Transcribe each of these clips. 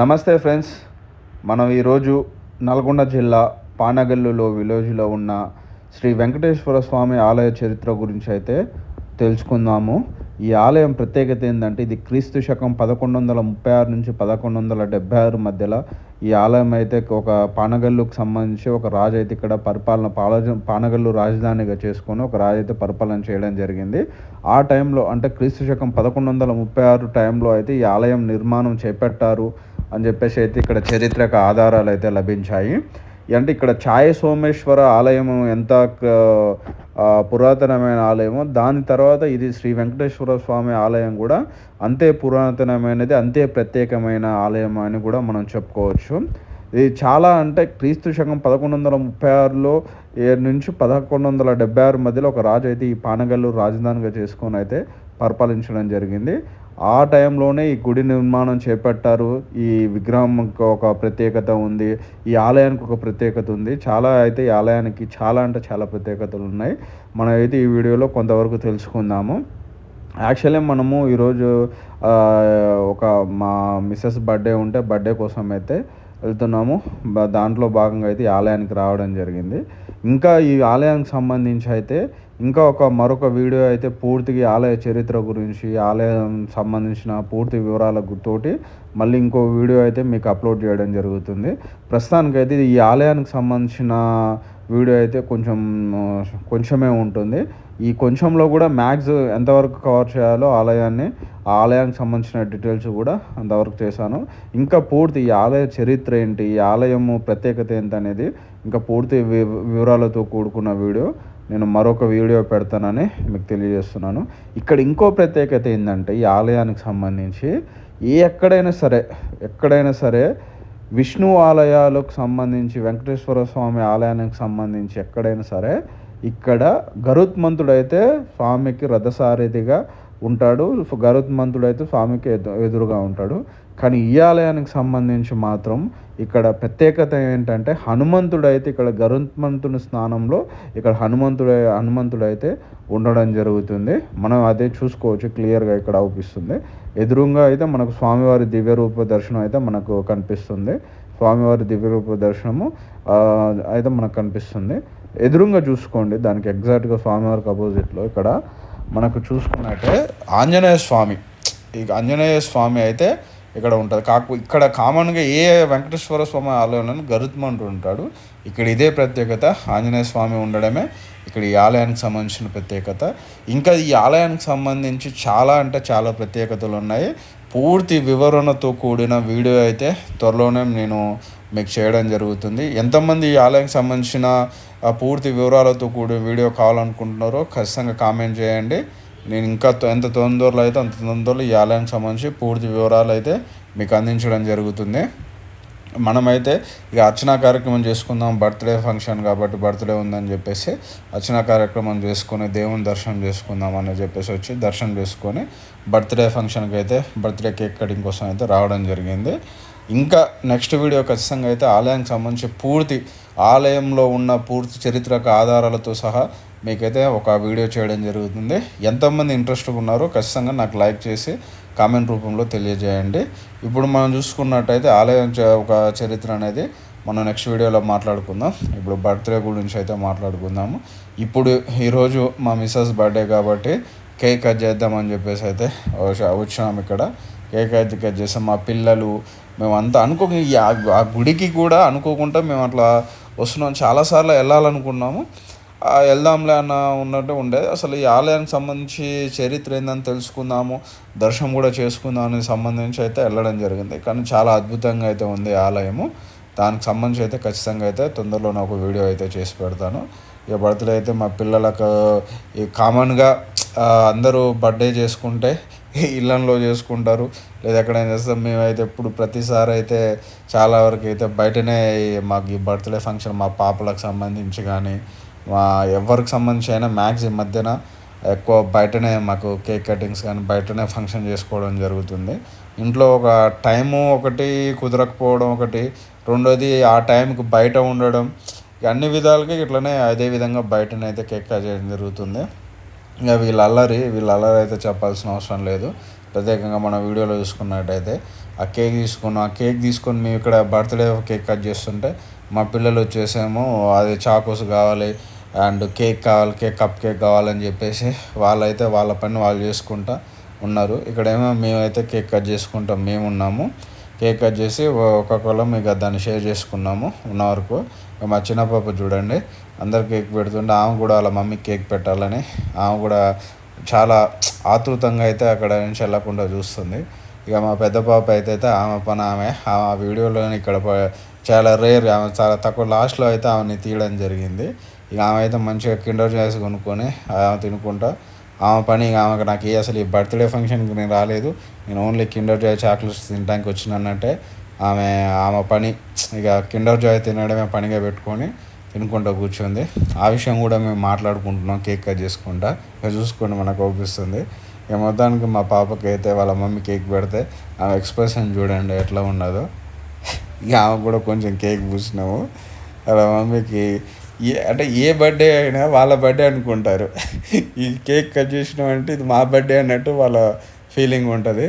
నమస్తే ఫ్రెండ్స్. మనం ఈరోజు నల్గొండ జిల్లా పానగల్లులో విలేజ్లో ఉన్న శ్రీ వెంకటేశ్వర స్వామి ఆలయ చరిత్ర గురించి అయితే తెలుసుకుందాము. ఈ ఆలయం ప్రత్యేకత ఏంటంటే ఇది క్రీస్తు శకం పదకొండు వందల ముప్పై ఆరు నుంచి పదకొండు వందల డెబ్బై ఆరు మధ్యలో ఈ ఆలయం అయితే ఒక పానగల్లుకు సంబంధించి ఒక రాజు అయితే ఇక్కడ పరిపాలన పాలజ పానగల్లు రాజధానిగా చేసుకొని ఒక రాజు అయితే పరిపాలన చేయడం జరిగింది. ఆ టైంలో అంటే క్రీస్తు శకం పదకొండు వందల ముప్పై ఆరు టైంలో అయితే ఈ ఆలయం నిర్మాణం చేపట్టారు. అని చెప్పేసి అయితే ఇక్కడ చరిత్రక ఆధారాలు అయితే లభించాయి. అంటే ఇక్కడ ఛాయ సోమేశ్వర ఆలయం ఎంత పురాతనమైన ఆలయమో దాని తర్వాత ఇది శ్రీ వెంకటేశ్వర స్వామి ఆలయం కూడా అంతే పురాతనమైనది అంతే ప్రత్యేకమైన ఆలయం అని కూడా మనం చెప్పుకోవచ్చు. ఇది చాలా అంటే క్రీస్తు శకం పదకొండు వందల ముప్పై ఆరులో నుంచి పదకొండు వందల డెబ్బై ఆరు మధ్యలో ఒక రాజు అయితే ఈ పానగల్లు రాజధానిగా చేసుకొని అయితే పరిపాలించడం జరిగింది. ఆ టైంలోనే ఈ గుడి నిర్మాణం చేపట్టారు. ఈ విగ్రహంకి ఒక ప్రత్యేకత ఉంది. ఈ ఆలయానికి ఒక ప్రత్యేకత ఉంది. చాలా అయితే ఈ ఆలయానికి చాలా అంటే చాలా ప్రత్యేకతలు ఉన్నాయి. మనం అయితే ఈ వీడియోలో కొంతవరకు తెలుసుకుందాము. యాక్చువల్లీ మనము ఈరోజు ఒక మా మిస్సెస్ బర్త్డే ఉంటే బర్త్డే కోసం అయితే వెళ్తున్నాము. దాంట్లో భాగంగా అయితే ఈ ఆలయానికి రావడం జరిగింది. ఇంకా ఈ ఆలయానికి సంబంధించి అయితే ఇంకా ఒక మరొక వీడియో అయితే పూర్తిగా ఈ ఆలయ చరిత్ర గురించి ఆలయం సంబంధించిన పూర్తి వివరాల గు- తోటి మళ్ళీ ఇంకో వీడియో అయితే మీకు అప్లోడ్ చేయడం జరుగుతుంది. ప్రస్తుతానికైతే ఈ ఆలయానికి సంబంధించిన వీడియో అయితే కొంచెం కొంచెమే ఉంటుంది. ఈ కొంచెంలో కూడా మ్యాక్స్ ఎంతవరకు కవర్ చేయాలో ఆలయాన్ని ఆ ఆలయానికి సంబంధించిన డీటెయిల్స్ కూడా అంతవరకు చేశాను. ఇంకా పూర్తి ఈ ఆలయ చరిత్ర ఏంటి ఈ ఆలయము ప్రత్యేకత ఏంటి అనేది ఇంకా పూర్తి వి- వివరాలతో కూడుకున్న వీడియో. నేను మరొక వీడియో పెడతానని మీకు తెలియజేస్తున్నాను. ఇక్కడ ఇంకో ప్రత్యేకత ఏంటంటే ఈ ఆలయానికి సంబంధించి ఏ ఎక్కడైనా సరే ఎక్కడైనా సరే విష్ణు ఆలయాలకు సంబంధించి వెంకటేశ్వర స్వామి ఆలయానికి సంబంధించి ఎక్కడైనా సరే ఇక్కడ గరుత్మంతుడైతే స్వామికి రథసారథిగా ఉంటాడు. గరుత్మంతుడైతే స్వామికి ఎదురుగా ఉంటాడు. కానీ ఈ ఆలయానికి సంబంధించి మాత్రం ఇక్కడ ప్రత్యేకత ఏంటంటే హనుమంతుడైతే ఇక్కడ గరుత్మంతుని స్నానంలో ఇక్కడ హనుమంతుడు హనుమంతుడైతే ఉండడం జరుగుతుంది. మనం అదే చూసుకోవచ్చు క్లియర్గా ఇక్కడ అవుపిస్తుంది ఎదురుగా అయితే మనకు స్వామివారి దివ్య రూప దర్శనం అయితే మనకు కనిపిస్తుంది. స్వామివారి దివ్య రూప దర్శనము అయితే మనకు కనిపిస్తుంది. ఎదురుగా చూసుకోండి దానికి ఎగ్జాక్ట్గా స్వామివారికి అపోజిట్లో ఇక్కడ మనకు చూసుకున్నట్టే ఆంజనేయ స్వామి. ఈ ఆంజనేయ స్వామి అయితే ఇక్కడ ఉంటుంది. కాకు ఇక్కడ కామన్గా ఏ వెంకటేశ్వర స్వామి ఆలయంలో గరుత్మంటు ఉంటాడు. ఇక్కడ ఇదే ప్రత్యేకత. ఆంజనేయ స్వామి ఉండడమే ఇక్కడ ఈ ఆలయానికి సంబంధించిన ప్రత్యేకత. ఇంకా ఈ ఆలయానికి సంబంధించి చాలా అంటే చాలా ప్రత్యేకతలు ఉన్నాయి. పూర్తి వివరణతో కూడిన వీడియో అయితే త్వరలోనే నేను మీకు చేయడం జరుగుతుంది. ఎంతమంది ఈ ఆలయానికి సంబంధించిన పూర్తి వివరాలతో కూడిన వీడియో కావాలనుకుంటున్నారో ఖచ్చితంగా కామెంట్ చేయండి. నేను ఇంకా ఎంత తొందరలో అయితే అంత తొందరలో ఈ ఆలయానికి సంబంధించి పూర్తి వివరాలు అయితే మీకు అందించడం జరుగుతుంది. మనమైతే ఇక అర్చనా కార్యక్రమం చేసుకుందాం. బర్త్డే ఫంక్షన్ కాబట్టి బర్త్డే ఉందని చెప్పేసి అర్చనా కార్యక్రమం చేసుకొని దేవుని దర్శనం చేసుకుందాం అని చెప్పేసి వచ్చి దర్శనం చేసుకొని బర్త్డే ఫంక్షన్కి అయితే బర్త్డే కేక్ కటింగ్ కోసం అయితే రావడం జరిగింది. ఇంకా నెక్స్ట్ వీడియో ఖచ్చితంగా అయితే ఆలయానికి సంబంధించి పూర్తి ఆలయంలో ఉన్న పూర్తి చరిత్రక ఆధారాలతో సహా మీకైతే ఒక వీడియో చేయడం జరుగుతుంది. ఎంతమంది ఇంట్రెస్ట్ ఉన్నారో ఖచ్చితంగా నాకు లైక్ చేసి కామెంట్ రూపంలో తెలియజేయండి. ఇప్పుడు మనం చూసుకున్నట్టయితే ఆలయం ఒక చరిత్ర అనేది మనం నెక్స్ట్ వీడియోలో మాట్లాడుకుందాం. ఇప్పుడు బర్త్డే గురించి అయితే మాట్లాడుకుందాము. ఇప్పుడు ఈరోజు మా మిస్సెస్ బర్త్డే కాబట్టి కేక్ కట్ చేద్దామని చెప్పేసి అయితే వచ్చాము వచ్చినాం ఇక్కడ. కేక్ చేస్తాం చేసాం. మా పిల్లలు మేమంతా అనుకో ఆ- గుడికి కూడా అనుకోకుండా మేము అట్లా వస్తున్నాం. చాలాసార్లు వెళ్ళాలనుకున్నాము. వెళ్దాంలే అన్న ఉన్నట్టు ఉండేది అసలు ఈ ఆలయానికి సంబంధించి చరిత్ర ఏందని తెలుసుకుందాము. దర్శనం కూడా చేసుకుందామని సంబంధించి అయితే వెళ్ళడం జరిగింది. కానీ చాలా అద్భుతంగా అయితే ఉంది ఈ ఆలయము. దానికి సంబంధించి అయితే ఖచ్చితంగా అయితే తొందరలోనే ఒక వీడియో అయితే చేసి పెడతాను. ఇక బర్త్డే అయితే మా పిల్లలకు ఈ కామన్గా అందరూ బర్త్డే చేసుకుంటే ఇళ్ళల్లో చేసుకుంటారు. లేదా ఎక్కడైనా చేస్తాం మేమైతే ఇప్పుడు ప్రతిసారి అయితే చాలా వరకు అయితే బయటనే మాకు ఈ బర్త్డే ఫంక్షన్ మా పాపలకు సంబంధించి కానీ మా ఎవరికి సంబంధించి అయినా మ్యాక్స్ ఈ మధ్యన ఎక్కువ బయటనే మాకు కేక్ కటింగ్స్ కానీ బయటనే ఫంక్షన్ చేసుకోవడం జరుగుతుంది. ఇంట్లో ఒక టైము ఒకటి కుదరకపోవడం ఒకటి రెండోది ఆ టైంకి బయట ఉండడం అన్ని విధాలుగా ఇట్లనే అదే విధంగా బయటనే అయితే కేక్ కట్ చేయడం జరుగుతుంది. ఇంకా వీళ్ళ అల్లరి వీళ్ళ అల్లరి అయితే చెప్పాల్సిన అవసరం లేదు. ప్రత్యేకంగా మన వీడియోలో చూసుకున్నట్టయితే ఆ కేక్ తీసుకున్నాం ఆ కేక్ తీసుకొని మేము ఇక్కడ బర్త్డే కేక్ కట్ చేస్తుంటే మా పిల్లలు వచ్చేసేమో అది చాకోస్ కావాలి అండ్ కేక్ కావాలి కేక్ కప్ కేక్ కావాలని చెప్పేసి వాళ్ళైతే వాళ్ళ పని వాళ్ళు చేసుకుంటా ఉన్నారు. ఇక్కడేమో మేమైతే కేక్ కట్ చేసుకుంటాం మేము ఉన్నాము. కేక్ కట్ చేసి ఒక్కొక్కళ్ళం ఇక దాన్ని షేర్ చేసుకున్నాము. ఉన్న వరకు మా చిన్న పాప చూడండి అందరు కేక్ పెడుతుంటే ఆమె కూడా వాళ్ళ మమ్మీకి కేక్ పెట్టాలని ఆమె కూడా చాలా ఆతృతంగా అయితే అక్కడ నుంచి వెళ్ళకుండా చూస్తుంది. ఇక మా పెద్ద పాప అయితే అయితే ఆమె పని ఆమె. ఆ వీడియోలో ఇక్కడ చాలా రేర్ ఆమె చాలా తక్కువ లాస్ట్లో అయితే ఆమెని తీయడం జరిగింది. ఇక ఆమె అయితే మంచిగా కిండర్ జాయ్స్ కొనుక్కొని ఆమె తినుకుంటా. ఆమె పని ఇక ఆమెకు నాకు ఏ అసలు ఈ బర్త్డే ఫంక్షన్కి నేను రాలేదు. నేను ఓన్లీ కిండర్ జాయ్ చాక్లెట్స్ తినడానికి వచ్చినానంటే ఆమె ఆమె పని ఇక కిండర్ జాయ్ తినడమే పనిగా పెట్టుకొని తినుకుంటూ కూర్చుంది. ఆ విషయం కూడా మేము మాట్లాడుకుంటున్నాం కేక్ కట్ చేసుకుంటా. ఇక చూసుకోండి మనకు అవుపిస్తుంది ఇక మొత్తానికి మా పాపకి అయితే వాళ్ళ మమ్మీ కేక్ పెడితే ఆమె ఎక్స్ప్రెషన్ చూడండి ఎట్లా ఉన్నదో. ఇక ఆమె కూడా కొంచెం కేక్ పూసినాము. వాళ్ళ మమ్మీకి ఏ అంటే ఏ బర్త్డే అయినా వాళ్ళ బర్త్డే అనుకుంటారు. ఈ కేక్ కట్ చేసినామంటే ఇది మా బర్త్డే అన్నట్టు వాళ్ళ ఫీలింగ్ ఉంటుంది.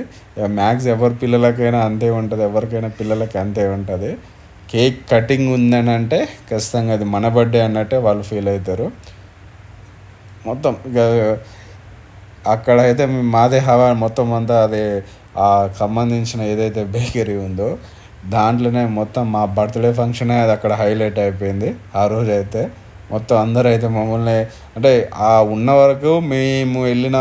మ్యాక్స్ ఎవరి పిల్లలకైనా అంతే ఉంటుంది ఎవరికైనా పిల్లలకి అంతే ఉంటుంది. కేక్ కటింగ్ ఉందని అంటే ఖచ్చితంగా అది మన బర్త్డే అన్నట్టే వాళ్ళు ఫీల్ అవుతారు. మొత్తం ఇక అక్కడ అయితే మాదే హవా మొత్తం అంతా అది ఆ సంబంధించిన ఏదైతే బేకరీ ఉందో దాంట్లోనే మొత్తం మా బర్త్డే ఫంక్షనే అది అక్కడ హైలైట్ అయిపోయింది ఆ రోజు అయితే మొత్తం అందరూ అయితే మమ్మల్ని అంటే ఆ ఉన్న వరకు మేము వెళ్ళిన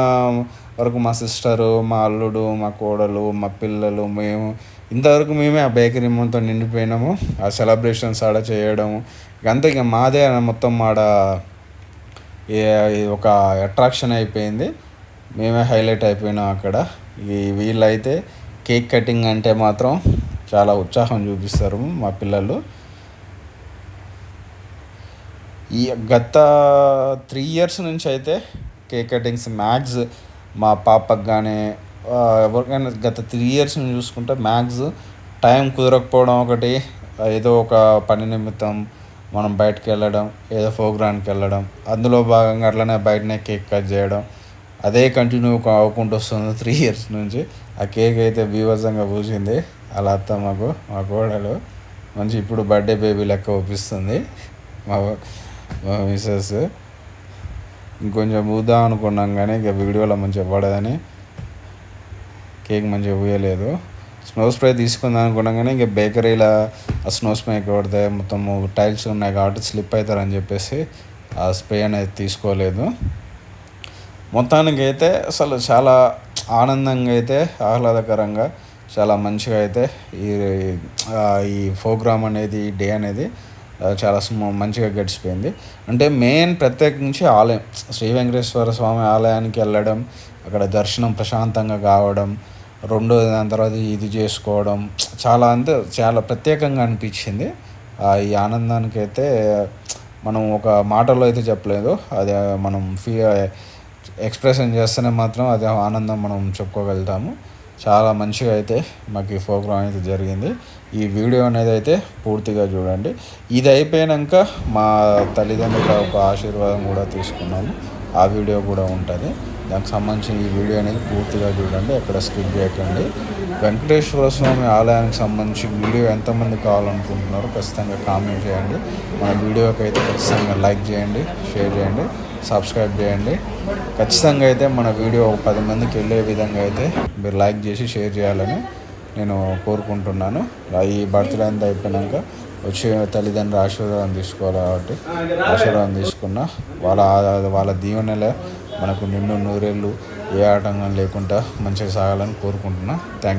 వరకు మా సిస్టరు మా అల్లుడు మా కోడలు మా పిల్లలు మేము ఇంతవరకు మేమే ఆ బేకరీ మొత్తం నిండిపోయినాము. ఆ సెలబ్రేషన్స్ ఆడ చేయడము. ఇకంతా ఇక మాదే మొత్తం ఆడ ఒక అట్రాక్షన్ అయిపోయింది. మేమే హైలైట్ అయిపోయినాం అక్కడ. ఈ వీళ్ళైతే కేక్ కటింగ్ అంటే మాత్రం చాలా ఉత్సాహం చూపిస్తారు మా పిల్లలు. ఈ గత త్రీ ఇయర్స్ నుంచి అయితే కేక్ కటింగ్స్ మ్యాథ్స్ మా పాపకు కానీ ఎవరికైనా గత త్రీ ఇయర్స్ నుంచి చూసుకుంటే మ్యాక్స్ టైం కుదరకపోవడం ఒకటి ఏదో ఒక పని నిమిత్తం మనం బయటకు వెళ్ళడం ఏదో ప్రోగ్రామ్కి వెళ్ళడం అందులో భాగంగా అట్లనే బయటనే కేక్ కట్ చేయడం అదే కంటిన్యూ అవ్వకుండా వస్తుంది త్రీ ఇయర్స్ నుంచి. ఆ కేక్ అయితే బీభత్సంగా పూసింది. అలా అత్త మాకు మా కోడలు. మంచి ఇప్పుడు బర్త్డే బేబీ లెక్క ఒప్పిస్తుంది. మా మా మిస్సెస్ ఇంకొంచెం ఊద్దాం అనుకున్నాం కానీ ఇక వీడియోలో మంచిగా పడదని. కేక్ మంచిగా పోయలేదు. స్నో స్ప్రే తీసుకుందాం అనుకోగానే కానీ బేకరీలో ఆ స్నో స్ప్రే కొడితే మొత్తం టైల్స్ ఉన్నాయి కాబట్టి స్లిప్ అవుతారని చెప్పేసి ఆ స్ప్రే అనేది తీసుకోలేదు. మొత్తానికి అయితే అసలు చాలా ఆనందంగా అయితే ఆహ్లాదకరంగా చాలా మంచిగా అయితే ఈ ఈ ప్రోగ్రామ్ అనేది ఈ డే అనేది చాలా మంచిగా గడిచిపోయింది. అంటే మెయిన్ ప్రత్యేకించి ఆలయం శ్రీ వెంకటేశ్వర స్వామి ఆలయానికి వెళ్ళడం అక్కడ దర్శనం ప్రశాంతంగా కావడం రెండో దాని తర్వాత ఇది చేసుకోవడం చాలా అంటే చాలా ప్రత్యేకంగా అనిపించింది. ఆ, ఈ ఆనందానికి అయితే మనం ఒక మాటలో అయితే చెప్పలేదు. అది మనం ఫీ ఎక్స్ప్రెషన్ చేస్తేనే మాత్రం అది ఆనందం మనం చెప్పుకోగలుగుతాము. చాలా మంచిగా అయితే మాకు ఈ ప్రోగ్రామ్ అయితే జరిగింది. ఈ వీడియో అనేది అయితే పూర్తిగా చూడండి. ఇది అయిపోయాక మా తల్లిదండ్రుల ఒక ఆశీర్వాదం కూడా తీసుకున్నాము. ఆ వీడియో కూడా ఉంటుంది. దానికి సంబంధించిన ఈ వీడియో అనేది పూర్తిగా చూడండి ఎక్కడ స్కిప్ చేయకండి. వెంకటేశ్వర స్వామి ఆలయానికి సంబంధించి వీడియో ఎంతమంది కావాలనుకుంటున్నారో ఖచ్చితంగా కామెంట్ చేయండి. మన వీడియోకి అయితే ఖచ్చితంగా లైక్ చేయండి షేర్ చేయండి సబ్స్క్రైబ్ చేయండి. ఖచ్చితంగా అయితే మన వీడియో ఒక పది మందికి వెళ్ళే విధంగా అయితే మీరు లైక్ చేసి షేర్ చేయాలని నేను కోరుకుంటున్నాను. ఈ బర్త్డే అంతా అయిపోయినాక వచ్చే తల్లిదండ్రుల ఆశీర్వాదం తీసుకోవాలి కాబట్టి ఆశీర్వాదం తీసుకున్న. వాళ్ళ వాళ్ళ దీవెనలే మనకు నిన్ను నూరేళ్ళు ఏ ఆటంకం లేకుండా మంచిగా సాగాలని కోరుకుంటున్నా. థ్యాంక్